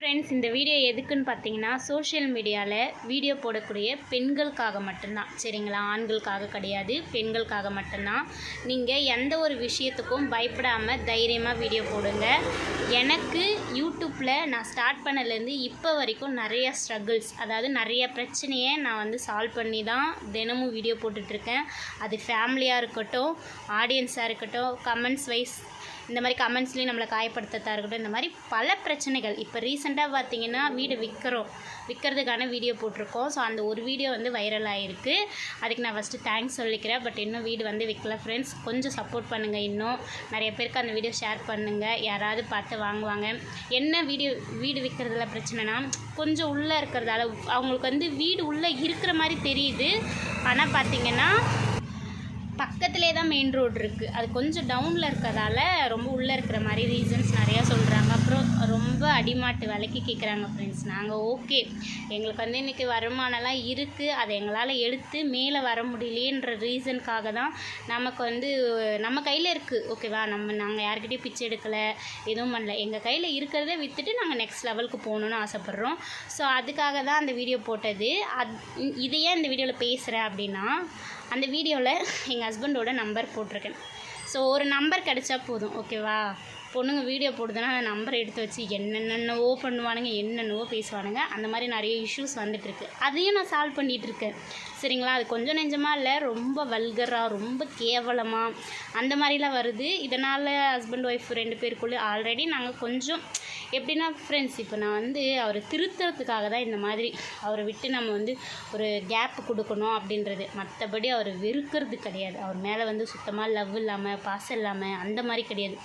Friends இந்த video எதுக்குன்னு பார்த்தீங்கன்னா சோஷியல் மீடியாவில் வீடியோ போடக்கூடிய பெண்களுக்காக மட்டும்தான். சரிங்களா? ஆண்களுக்காக கிடையாது பெண்களுக்காக மட்டும்தான். நீங்கள் எந்த ஒரு விஷயத்துக்கும் பயப்படாமல் தைரியமாக வீடியோ போடுங்க. எனக்கு யூடியூப்பில் நான் ஸ்டார்ட் பண்ணலேருந்து இப்போ வரைக்கும் நிறைய ஸ்ட்ரகிள்ஸ் அதாவது நிறைய பிரச்சனையை நான் வந்து சால்வ் பண்ணி தான் தினமும் வீடியோ போட்டுட்ருக்கேன் அது ஃபேமிலியாக இருக்கட்டும் ஆடியன்ஸாக இருக்கட்டும் கமெண்ட்ஸ் வைஸ் இந்த மாதிரி கமெண்ட்ஸ்லேயும் நம்மளை காயப்படுத்ததா இருக்கட்டும் இந்த மாதிரி பல பிரச்சனைகள். இப்போ ரீசெண்டாக பார்த்தீங்கன்னா வீடு விற்கிறோம் விற்கிறதுக்கான வீடியோ போட்டிருக்கோம். ஸோ அந்த ஒரு வீடியோ வந்து வைரல் ஆகிருக்கு அதுக்கு நான் ஃபஸ்ட்டு தேங்க்ஸ் சொல்லிக்கிறேன். பட் இன்னும் வீடு வந்து விற்கல ஃப்ரெண்ட்ஸ் கொஞ்சம் சப்போர்ட் பண்ணுங்கள் இன்னும். நிறைய பேருக்கு அந்த வீடியோ ஷேர் பண்ணுங்கள் யாராவது பார்த்து வாங்குவாங்க. என்ன வீடியோ வீடு விற்கிறதுல பிரச்சனைனா கொஞ்சம் உள்ளே இருக்கிறதால அவங்களுக்கு வந்து வீடு உள்ளே இருக்கிற மாதிரி தெரியுது. ஆனால் பார்த்தீங்கன்னா பக்கத்துலேயே தான் மெயின் ரோடு இருக்குது அது கொஞ்சம் டவுனில் இருக்கிறதால ரொம்ப உள்ளே இருக்கிற மாதிரி ரீசன்ஸ் நிறையா சொல்கிறாங்க அப்புறம் ரொம்ப அடிமாட்டு விலைக்கு கேட்குறாங்க ஃப்ரெண்ட்ஸ் நாங்கள் ஓகே எங்களுக்கு வந்து இன்றைக்கி வருமானம்லாம் இருக்குது அதை எங்களால் எடுத்து மேலே வர முடியலையேன்ற ரீசனுக்காக தான் நமக்கு வந்து நம்ம கையில் இருக்குது ஓகேவா நம்ம நாங்கள் யார்கிட்டையும் பிச்சை எடுக்கலை எதுவும் பண்ணல. எங்கள் கையில் இருக்கிறத விற்றுட்டு நாங்கள் நெக்ஸ்ட் லெவலுக்கு போகணுன்னு ஆசைப்பட்றோம். ஸோ அதுக்காக தான் அந்த வீடியோ போட்டது. அத் இதையே ஏன் இந்த வீடியோவில் பேசுகிறேன் அப்படின்னா அந்த வீடியோவில் எங்கள் ஹஸ்பண்டோட நம்பர் போட்டிருக்கேன். ஸோ ஒரு நம்பர் கிடச்சா போதும் ஓகேவா பொண்ணுங்க வீடியோ போடுதுன்னா அந்த நம்பரை எடுத்து வச்சு என்னென்னவோ பண்ணுவானுங்க என்னென்னவோ பேசுவானுங்க அந்த மாதிரி நிறைய இஷ்யூஸ் வந்துட்டுருக்கு. அதையும் நான் சால்வ் பண்ணிகிட்டு இருக்கேன் சரிங்களா? அது கொஞ்சம் நெஞ்சமாக இல்லை ரொம்ப வல்கராக ரொம்ப கேவலமாக அந்த மாதிரிலாம் வருது. இதனால் ஹஸ்பண்ட் ஒய்ஃப் ரெண்டு பேருக்குள்ளே ஆல்ரெடி நாங்கள் கொஞ்சம் எப்படின்னா ஃப்ரெண்ட்ஸ் இப்போ நான் வந்து அவரை திருத்துறதுக்காக தான் இந்த மாதிரி அவரை விட்டு நம்ம வந்து ஒரு கேப் கொடுக்கணும் அப்படின்றது. மற்றபடி அவரை வெறுக்கிறது கிடையாது. அவர் மேலே வந்து சுத்தமாக லவ் இல்லாமல் பாசம் இல்லாமல் அந்த மாதிரி கிடையாது.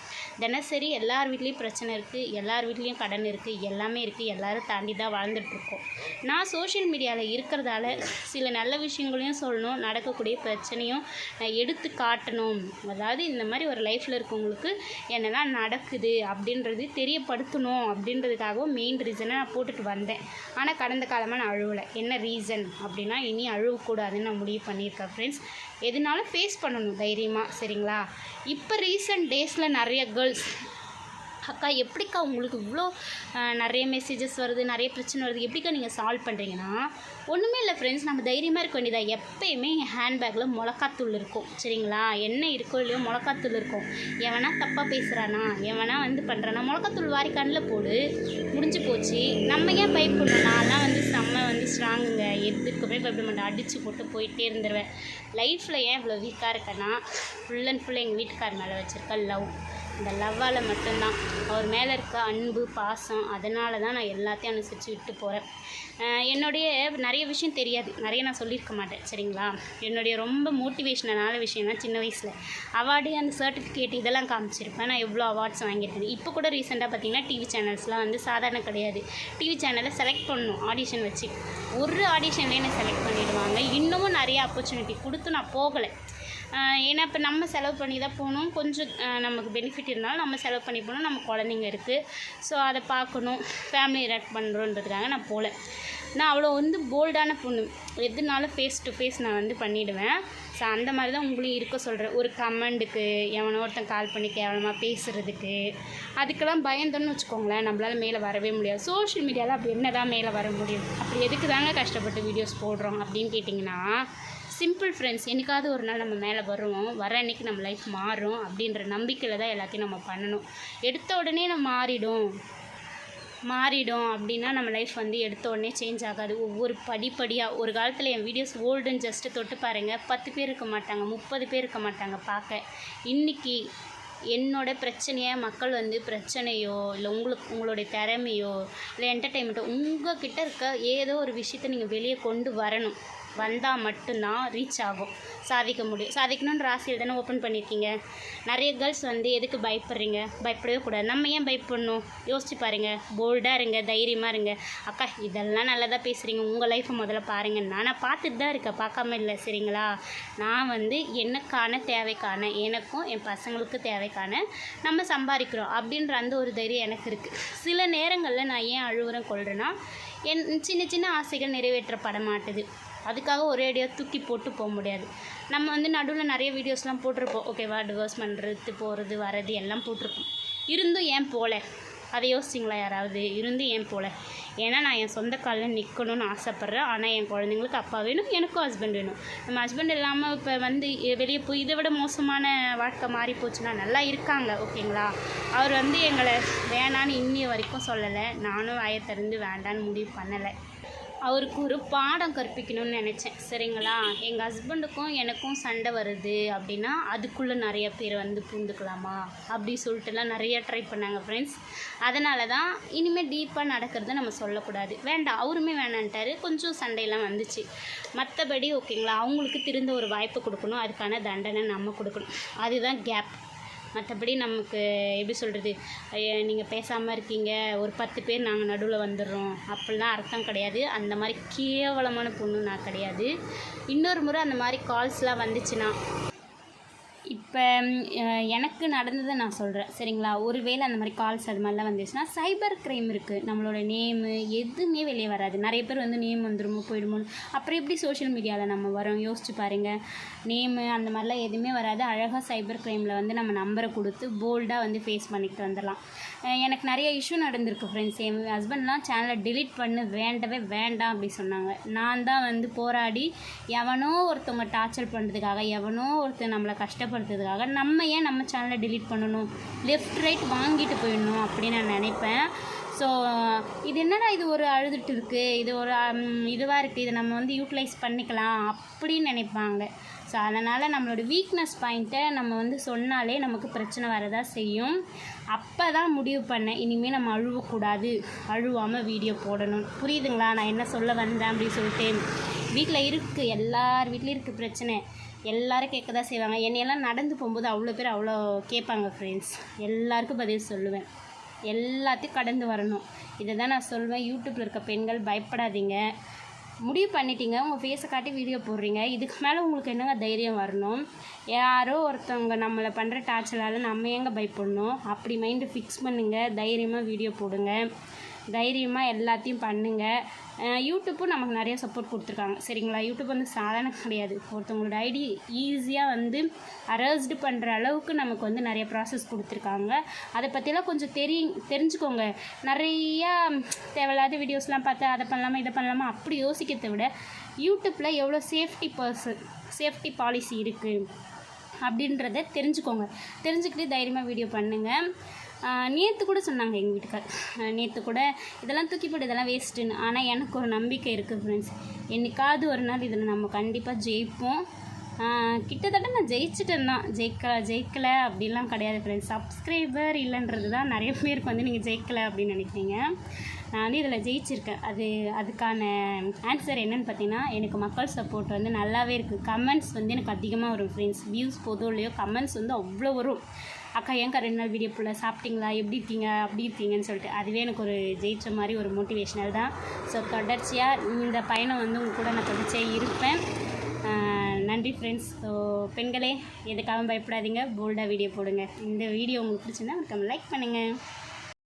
தினசரி எல்லார் வீட்லேயும் பிரச்சனை இருக்குது எல்லார் வீட்லேயும் கடன் இருக்குது எல்லாமே இருக்குது எல்லோரும் தாண்டி தான் வாழ்ந்துட்டுருக்கோம் நான் சோஷியல் மீடியாவில் இருக்கிறதால சில நல்ல விஷயங்களையும் சொல்லணும் நடக்கக்கூடிய பிரச்சனையும் நான் எடுத்து காட்டணும். அதாவது இந்த மாதிரி ஒரு லைஃப்பில் இருக்கவங்களுக்கு என்னெல்லாம் நடக்குது அப்படின்றது தெரியப்படுத்தணும். அப்படின்றதுக்காகவும் மெயின் ரீசனை நான் போட்டுட்டு வந்தேன். ஆனால் கடந்த காலமாக நான் அழுவலை. என்ன ரீசன் அப்படின்னா இனி அழுவக்கூடாதுன்னு நான் முடிவு பண்ணியிருக்கேன் ஃப்ரெண்ட்ஸ் எதுனாலும் ஃபேஸ் பண்ணணும் தைரியமாக சரிங்களா? இப்போ ரீசெண்ட் டேஸில் நிறைய கேர்ள்ஸ் அக்கா எப்படிக்கா உங்களுக்கு இவ்வளோ நிறைய மெசேஜஸ் வருது நிறைய பிரச்சனை வருது எப்படிக்கா நீங்கள் சால்வ் பண்ணுறீங்கன்னா ஒன்றுமே இல்லை ஃப்ரெண்ட்ஸ் நம்ம தைரியமாக இருக்க வேண்டியதாக எப்பயுமே என் ஹேண்ட்பேக்கில் மிளகாத்தூள் இருக்கும். சரிங்களா? என்ன இருக்கோ இல்லையோ மிளகாத்தூள் இருக்கும். எவனா தப்பாக பேசுகிறானா எவனா வந்து பண்ணுறானா மிளகாத்தூள் வாரி கண்ணில் போடு முடிஞ்சு போச்சு. நம்ம ஏன் பயப்படணும்? நான்லாம் வந்து செம்ம வந்து ஸ்ட்ராங்குங்க எதுக்குமே பயப்பட மாட்டேன். அடித்து போட்டு போயிட்டே இருந்துருவேன். லைஃப்பில் ஏன் இவ்வளோ வீக்காக இருக்கேன்னா ஃபுல் அண்ட் ஃபுல் எங்கள் வீட்டுக்கார் மேலே வச்சுருக்க லவ் இந்த லவ்வால் மட்டும்தான். அவர் மேலே இருக்க அன்பு பாசம் அதனால தான் நான் எல்லாத்தையும் அனுசரித்து விட்டு போகிறேன் என்னுடைய நிறைய விஷயம் தெரியாது. நிறைய நான் சொல்லியிருக்க மாட்டேன் சரிங்களா? என்னுடைய ரொம்ப மோட்டிவேஷனான விஷயம்னா சின்ன வயசில். அவார்டு அந்த சர்டிஃபிகேட் இதெல்லாம் காமிச்சிருப்பேன். நான் எவ்வளோ அவார்ட்ஸ் வாங்கியிருக்கேன். இப்போ கூட ரீசெண்டாக பார்த்தீங்கன்னா டிவி சேனல்ஸ்லாம் வந்து சாதாரண கிடையாது. டிவி சேனலை செலக்ட் பண்ணணும் ஆடிஷன் வச்சு. ஒரு ஆடிஷன்லேயே என்னை செலக்ட் பண்ணிடுவாங்க. இன்னமும் நிறைய ஆப்பர்ச்சுனிட்டி கொடுத்து நான் போகலை. ஏன்னா இப்போ நம்ம செலவு பண்ணி தான் போகணும். கொஞ்சம் நமக்கு பெனிஃபிட் இருந்தாலும் நம்ம செலவு பண்ணி போகணும். நம்ம குழந்தைங்க இருக்குது ஸோ அதை பார்க்கணும். ஃபேமிலி ரெக்ட் பண்ணுறோன்றதுக்காக நான் போகல நான் அவ்வளோ வந்து போல்டான பொண்ணு. எதுனாலும் ஃபேஸ் டு ஃபேஸ் நான் வந்து பண்ணிவிடுவேன் ஸோ அந்த மாதிரி தான் உங்களையும் இருக்க சொல்கிறேன் ஒரு கமெண்டுக்கு எவனோ ஒருத்தன் கால் பண்ணி கேவலமாக பேசுகிறதுக்கு அதுக்கெல்லாம் பயந்தோன்னு வச்சுக்கோங்களேன். நம்மளால் மேலே வரவே முடியாது. சோஷியல் மீடியாவில் அப்படி என்ன தான் மேலே வர முடியும்? அப்படி எதுக்கு தாங்க கஷ்டப்பட்டு வீடியோஸ் போடுறோம் அப்படின்னு கேட்டிங்கன்னா சிம்பிள் ஃப்ரெண்ட்ஸ் என்றைக்காவது ஒரு நாள் நம்ம மேலே வருவோம் வர அன்னைக்கு நம்ம லைஃப் மாறும் அப்படின்ற நம்பிக்கையில் தான் எல்லாத்தையும் நம்ம பண்ணணும். எடுத்த உடனே நம்ம மாறிடும். மாறிடும் அப்படின்னா நம்ம லைஃப் வந்து எடுத்த உடனே சேஞ்ச் ஆகாது. ஒவ்வொரு படிப்படியாக ஒரு காலத்தில் என் வீடியோஸ் ஓல்டுன்னு ஜஸ்ட்டு தொட்டு பாருங்கள் பத்து பேர் இருக்க மாட்டாங்க முப்பது பேர் இருக்க மாட்டாங்க பார்க்க. இன்னைக்கு என்னோட பிரச்சனையை மக்கள் வந்து பிரச்சனையோ இல்லை உங்களுக்கு உங்களுடைய திறமையோ இல்லை என்டர்டெயின்மெண்ட்டோ உங்ககிட்ட இருக்க ஏதோ ஒரு விஷயத்தை நீங்கள் வெளியே கொண்டு வரணும். வந்தால் மட்டும்தான் ரீச் ஆகும். சாதிக்க முடியும். சாதிக்கணுன்ற ஆசையில் தானே ஓப்பன் பண்ணியிருக்கீங்க நிறைய கேர்ள்ஸ் வந்து எதுக்கு பயப்படுறீங்க? பயப்படவே கூடாது. நம்ம ஏன் பயப்படணும்? யோசிச்சு பாருங்கள் போல்டாக இருங்க தைரியமாக இருங்க. அக்கா இதெல்லாம் நல்லதாக பேசுகிறீங்க உங்கள் லைஃப்பை முதல்ல பாருங்க. நான் பார்த்துட்டு தான் இருக்கேன். பார்க்காம இல்லை சரிங்களா? நான் வந்து எனக்கான தேவைக்கான எனக்கும் என் பசங்களுக்கு தேவைக்கான நம்ம சம்பாதிக்கிறோம் அப்படின்ற அந்த ஒரு தைரியம் எனக்கு இருக்குது சில நேரங்களில் நான் ஏன் அழுவுறேன் கொள்கிறேன்னா என் சின்ன சின்ன ஆசைகள் நிறைவேற்றப்பட மாட்டுது. அதுக்காக ஒரே அடியாக தூக்கி போட்டு போக முடியாது. நம்ம வந்து நடுவில் நிறைய வீடியோஸ்லாம் போட்டிருப்போம். ஓகேவா டிவோர்ஸ் பண்ணுறது போகிறது வர்றது எல்லாம் போட்டிருப்போம். இருந்தும் ஏன் போகல அதை யோசிச்சிங்களா யாராவது? இருந்து ஏன் போல? ஏன்னா நான் என் சொந்த காலில் நிற்கணும்னு ஆசைப்பட்றேன். ஆனால் என் குழந்தைங்களுக்கு அப்பா வேணும் எனக்கும் ஹஸ்பண்ட் வேணும். நம்ம ஹஸ்பண்ட் இல்லாமல் இப்போ வந்து வெளியே போய் இதை விட மோசமான வாழ்க்கை மாறி போச்சுன்னா நல்லா இருக்காங்க ஓகேங்களா அவர் வந்து எங்களை வேணான்னு இன்னி வரைக்கும் சொல்லலை. நானும் வாயை திறந்து வேண்டான்னு முடிவு பண்ணலை. அவருக்கு ஒரு பாடம் கற்பிக்கணும்னு நினச்சேன். சரிங்களா? எங்கள் ஹஸ்பண்டுக்கும் எனக்கும் சண்டை வருது அப்படின்னா அதுக்குள்ளே நிறைய பேர் வந்து பூந்துக்கலாமா அப்படி சொல்லிட்டுலாம் நிறைய ட்ரை பண்ணாங்க ஃப்ரெண்ட்ஸ் அதனால தான் இனிமேல் டீப்பாக நடக்கிறத நம்ம சொல்லக்கூடாது. வேண்டாம் அவருமே வேணான்ட்டாரு. கொஞ்சம் சண்டையெல்லாம் வந்துச்சு. மற்றபடி ஓகேங்களா அவங்களுக்கு திருந்த ஒரு வாய்ப்பு கொடுக்கணும். அதுக்கான தண்டனை நம்ம கொடுக்கணும். அதுதான் கேப் மற்றபடி நமக்கு எப்படி சொல்கிறது நீங்கள் பேசாமல் இருக்கீங்க. ஒரு பத்து பேர் நாங்கள் நடுவில் வந்துடுறோம். அப்படிலாம் அர்த்தம் கிடையாது. அந்த மாதிரி கேவலமான பொண்ணு நான் கிடையாது. இன்னொரு முறை அந்த மாதிரி கால்ஸ்லாம் வந்துச்சுன்னா இப்போ எனக்கு நடந்ததை நான் சொல்கிறேன் சரிங்களா? ஒருவேளை அந்த மாதிரி கால்ஸ் அது மாதிரிலாம் வந்துச்சுன்னா சைபர் க்ரைம் இருக்குது நம்மளோட நேமு எதுவுமே வெளியே வராது. நிறைய பேர் வந்து நேம் வந்துருமோ போயிடுமோ. அப்புறம் எப்படி சோஷியல் மீடியாவில் நம்ம வரோம்? யோசிச்சு பாருங்கள் நேமு அந்த மாதிரிலாம் எதுவுமே வராது. அழகாக சைபர் க்ரைமில் வந்து நம்ம நம்பரை கொடுத்து போல்டாக வந்து ஃபேஸ் பண்ணிட்டு வந்துடலாம். எனக்கு நிறைய இஷ்யூ நடந்திருக்கு ஃப்ரெண்ட்ஸ் என் ஹஸ்பண்ட்லாம் சேனலை டிலீட் பண்ணு வேண்டவே வேண்டாம் அப்படி சொன்னாங்க. நான் தான் வந்து போராடி எவனோ ஒருத்தவங்க டார்ச்சர் பண்ணுறதுக்காக எவனோ ஒருத்தர் நம்மளை கஷ்டப்படுத்துறதுக்காக நம்ம ஏன் நம்ம சேனலை டிலீட் பண்ணணும்? லெஃப்ட் ரைட் வாங்கிட்டு போயிடணும் அப்படின்னு நான் நினைப்பேன். ஸோ இது என்னடா இது ஒரு அழுதுட்டு இருக்குது இது ஒரு இதுவாக இருக்குது இதை நம்ம வந்து யூட்டிலைஸ் பண்ணிக்கலாம் அப்படின்னு நினைப்பாங்க. ஸோ அதனால் நம்மளோட வீக்னஸ் பாயிண்ட்டை நம்ம வந்து சொன்னாலே நமக்கு பிரச்சனை வரதா செய்யும். அப்போ தான் முடிவு பண்ணேன். இனிமேல் நம்ம அழுவக்கூடாது. அழுவாமல் வீடியோ போடணும். புரியுதுங்களா? நான் என்ன சொல்ல வந்தேன் அப்படின்னு சொல்லிட்டு வீட்டில் இருக்குது எல்லார் வீட்லேயும் இருக்குது பிரச்சனை. எல்லோரும் கேட்க தான் செய்வாங்க. என்னையெல்லாம் நடந்து போகும்போது அவ்வளோ பேர் அவ்வளோ கேட்பாங்க ஃப்ரெண்ட்ஸ் எல்லாருக்கும் பதில் சொல்லுவேன். எல்லாத்தையும் கடந்து வரணும். இதை தான் நான் சொல்வேன். யூடியூப்பில் இருக்க பெண்கள் பயப்படாதீங்க. முடிவு பண்ணிட்டீங்க. உங்கள் ஃபேஸை காட்டி வீடியோ போடுறீங்க. இதுக்கு மேலே உங்களுக்கு என்னங்க தைரியம் வரணும்? யாரோ ஒருத்தவங்க நம்மளை பண்ணுற டார்ச்சரால் நம்ம ஏங்க பயப்படணும்? அப்படி மைண்டு ஃபிக்ஸ் பண்ணுங்கள் தைரியமாக வீடியோ போடுங்க. தைரியமாக எல்லாத்தையும் பண்ணுங்கள் யூடியூப்பும் நமக்கு நிறைய சப்போர்ட் கொடுத்துருக்காங்க. சரிங்களா? யூடியூப் வந்து சாதாரண கிடையாது. ஒருத்தவங்களோட ஐடி ஈஸியாக வந்து அரேஸ்டு பண்ணுற அளவுக்கு நமக்கு வந்து நிறைய ப்ராசஸ் கொடுத்துருக்காங்க. அதை பற்றிலாம் கொஞ்சம் தெரி தெரிஞ்சுக்கோங்க. நிறையா தேவையில்லாத வீடியோஸ்லாம் பார்த்து அதை பண்ணலாமா இதை பண்ணலாமா அப்படி யோசிக்கிறதை விட யூடியூப்பில் எவ்வளோ சேஃப்டி பர்சன் சேஃப்டி பாலிசி இருக்குது அப்படின்றத தெரிஞ்சுக்கோங்க. தெரிஞ்சுக்கிட்டு தைரியமாக வீடியோ பண்ணுங்கள் நேற்று கூட சொன்னாங்க எங்கள் வீட்டுக்கார். நேற்று கூட இதெல்லாம் தூக்கி போட்டு இதெல்லாம் வேஸ்ட்டுன்னு ஆனால் எனக்கு ஒரு நம்பிக்கை இருக்குது ஃப்ரெண்ட்ஸ் என்னைக்காவது ஒரு நாள் இதில் நம்ம கண்டிப்பாக ஜெயிப்போம். கிட்டத்தட்ட நான் ஜெயிச்சிட்டேன் தான். ஜெயிக்க ஜெயிக்கலை அப்படிலாம் கிடையாது ஃப்ரெண்ட்ஸ் சப்ஸ்கிரைபர் இல்லைன்றது தான் நிறைய பேருக்கு வந்து நீங்கள் ஜெயிக்கலை அப்படின்னு நினைக்கிறீங்க. நான் வந்து இதில் ஜெயிச்சிருக்கேன். அது அதுக்கான ஆன்சர் என்னென்னு பார்த்தீங்கன்னா எனக்கு மக்கள் சப்போர்ட் வந்து நல்லாவே இருக்குது கமெண்ட்ஸ் வந்து எனக்கு அதிகமாக வரும் ஃப்ரெண்ட்ஸ் வியூஸ் போதும் இல்லையோ கமெண்ட்ஸ் வந்து அவ்வளோ வரும். அக்கா ஏங்கா ரெண்டு நாள் வீடியோ ஃபுல்லாக சாப்பிட்டீங்களா? எப்படி இருக்கீங்க? அப்படி இருக்கீங்கன்னு சொல்லிட்டு அதுவே எனக்கு ஒரு ஜெயிச்ச மாதிரி ஒரு மோட்டிவேஷனல் தான். ஸோ தொடர்ச்சியாக இந்த பயணம் வந்து உங்கள் கூட நான் தொடர்ச்சியாக இருப்பேன். நன்றி ஃப்ரெண்ட்ஸ் ஸோ பெண்களே எதுக்காகவும் பயப்படாதீங்க. போல்டாக வீடியோ போடுங்க. இந்த வீடியோ உங்களுக்கு பிடிச்சிருந்தா மறக்காம லைக் பண்ணுங்கள்